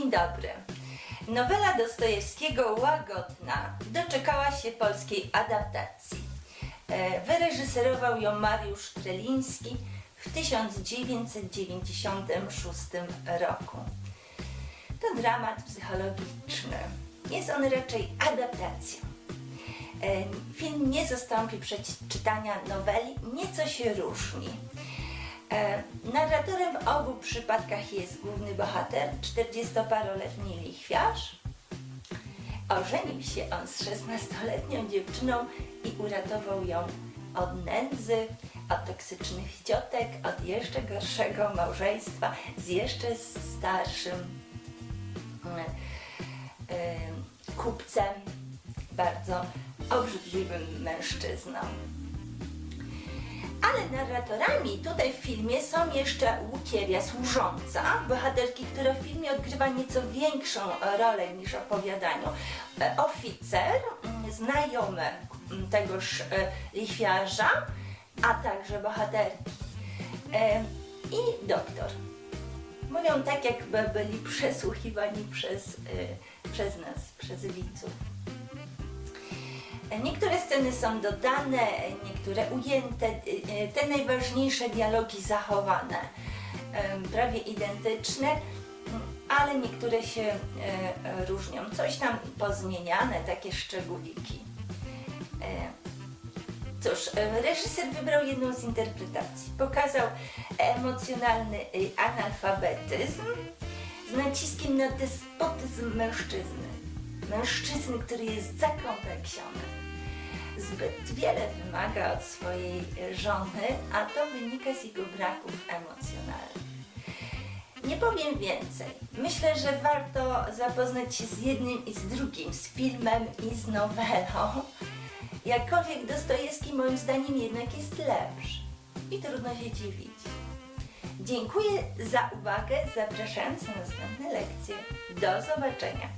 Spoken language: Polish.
dobry. Nowela Dostojewskiego Łagodna doczekała się polskiej adaptacji. E, Wyreżyserował ją Mariusz Treliński w 1996 roku. To dramat psychologiczny. Jest on raczej adaptacją. E, Film nie zastąpi przeczytania noweli, nieco się różni. E, Narratorem w obu przypadkach jest główny bohater, 40-paroletni lichwiarz. Ożenił się on z 16-letnią dziewczyną i uratował ją od nędzy, od toksycznych ciotek, od jeszcze gorszego małżeństwa z jeszcze starszym e, e, kupcem, bardzo obrzydliwym mężczyzną. Ale narratorami tutaj w filmie są jeszcze Łukieria Służąca, bohaterki, która w filmie odgrywa nieco większą rolę niż w opowiadaniu. E, Oficer, mm, znajomy mm, tegoż e, lichwiarza, a także bohaterki. E, I doktor. Mówią tak, jakby byli przesłuchiwani przez, e, przez nas, przez widzów. Niektóre sceny są dodane, niektóre ujęte, te najważniejsze dialogi zachowane, prawie identyczne, ale niektóre się e, różnią. Coś tam pozmieniane, takie szczególiki. E, Cóż, e, reżyser wybrał jedną z interpretacji. Pokazał emocjonalny e, analfabetyzm z naciskiem na despotyzm mężczyzny. Mężczyzny, który jest zakompleksiony. Zbyt wiele wymaga od swojej e, żony, a to wynika z jego braków emocjonalnych. Nie powiem więcej. Myślę, że warto zapoznać się z jednym i z drugim, z filmem i z nowelą. Jakkolwiek Dostojewski moim zdaniem jednak jest lepszy. I trudno się dziwić. Dziękuję za uwagę, zapraszając na następne lekcje. Do zobaczenia.